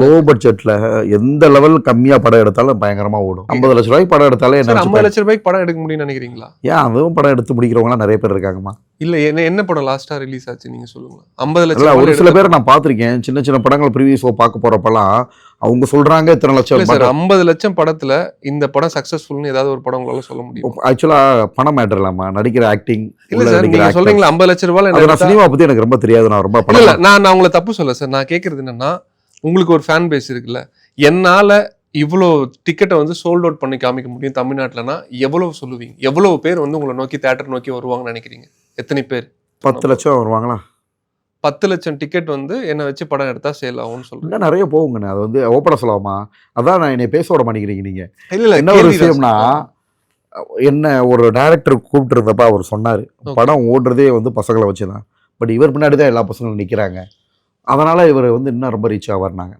Low பட்ஜெட்ல எந்த level கம்மியா படம் எடுத்தாலும் பயங்கரமா ஓடும். ஐம்பது லட்ச ரூபாய்க்கு படம் எடுத்தாலே என்ன ஐம்பது? லட்ச ரூபாய்க்கு படம் எடுக்க முடியும்னு நினைக்கிறீங்களா? ஏன் அதுவும் படம் எடுத்து முடிக்கிறவங்களாம் நிறைய பேர் இருக்காங்கம்மா. இல்ல என்ன என்ன படம் லாஸ்டா ரிலீஸ் ஆச்சு நீங்க சொல்லுங்க ஐம்பது லட்சம் ஒரு சில பேர் நான் பார்த்திருக்கேன். சின்ன சின்ன படங்கள் ப்ரிவியூ ஷோ பார்க்க போறப்பெல்லாம் அவங்க சொல்றாங்க இத்தனை லட்சம் சார் ஐம்பது லட்சம் படத்துல இந்த படம் சக்சஸ்ஃபுல்னு ஏதாவது ஒரு படம் உங்களால சொல்ல முடியும்? ஆக்சுவலா பணம் மேட்டர் இல்லாமா நடிக்கிற ஆக்டிங் இல்ல சார் நீங்க சொல்றீங்களா ஐம்பது லட்சம் ரூபாய் நான் சினிமா பத்தி எனக்கு ரொம்ப தெரியாது நான் ரொம்ப படம் நான் நான் உங்களை தப்பு சொல்ல சார். நான் கேக்குறது என்னன்னா உங்களுக்கு ஒரு ஃபேன் பேஸ் இருக்குல்ல? என்னால இவ்வளோ டிக்கெட்டை வந்து சோல்ட் அவுட் பண்ணி காமிக்க முடியும் தமிழ்நாட்டுலனா எவ்வளவு சொல்லுவீங்க? எவ்வளவு பேர் வந்து உங்களை நோக்கி தேட்டர் நோக்கி வருவாங்கன்னு நினைக்கிறீங்க? எத்தனை பேர்? பத்து லட்சம் வருவாங்களா? பத்து லட்சம் டிக்கெட் வந்து என்னை வச்சு படம் எடுத்தா சேல் ஆகும்னு இன்னும் நிறைய போகுங்கண்ணே. அது வந்து ஓப்பட சொல்லலாமா அதான் நான் என்னை பேச விட மாட்டேங்கிறீங்க நீங்க. இல்ல இல்ல என்ன ஒரு விஷயம்னா. என்ன ஒரு டைரக்டர் கூப்பிட்டு இருந்தப்ப அவர் சொன்னாரு. படம் ஓடுறதே வந்து பசங்களை வச்சு தான் பட் இவர் பின்னாடி தான் எல்லா பசங்களும் நிக்கிறாங்க. அதனால் இவர் வந்து இன்னும் ரொம்ப ரீச் ஆவார்னாங்க.